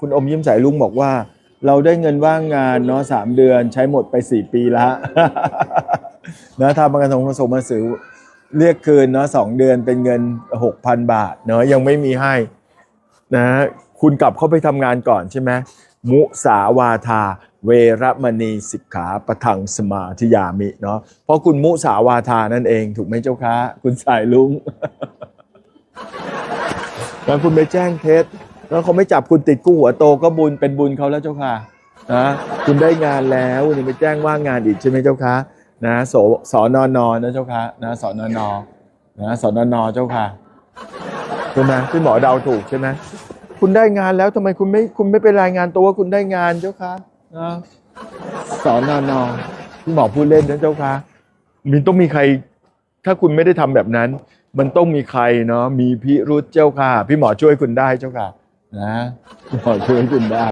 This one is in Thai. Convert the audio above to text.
คุณอมยิ้มสายลุงบอกว่า เราได้เงินว่างงานเนาะสามเดือนใช้หมดไปสี่ปีละนะทำประกันสังคมส่งมาซื้อเรียกคืนเนาะสองเดือนเป็นเงินหกพันบาทเนาะยังไม่มีให้นะคุณกลับเข้าไปทำงานก่อนใช่ไหมมุสาวาทา เวรมณีสิกขาปะทังสมาธิยามิเนาะเพราะคุณมุสาวาทานั่นเองถูกไหมเจ้าคะ คุณสายลุงแล้วคุณไปแจ้งเท็จ แล้วเขาไม่จับคุณติดกู้หัวโตก็บุญเป็นบุญเขาแล้วเจ้าค่ะนะคุณได้งานแล้วคุณไปแจ้งว่างงานอีกใช่ไหมเจ้าค่ะนะสสนนนะเจ้าค่ะนะสอนนนะสอนนเจ้าค่ะใช่ไหมที่หมอเดาถูกใช่ไหมคุณได้งานแล้วทำไมคุณไม่คุณไม่ไปรายงานตัวว่าคุณได้งานเจ้าค่ะนะสอนนที่หมอพูดเล่นนะเจ้าค่ะมีต้องมีใคร ถ้าคุณไม่ได้ทำแบบนั้น มันต้องมีใครเนาะมีพิรุธเจ้าค่ะ พี่หมอช่วยคุณได้เจ้าค่ะ นะพอช่วยคุณได้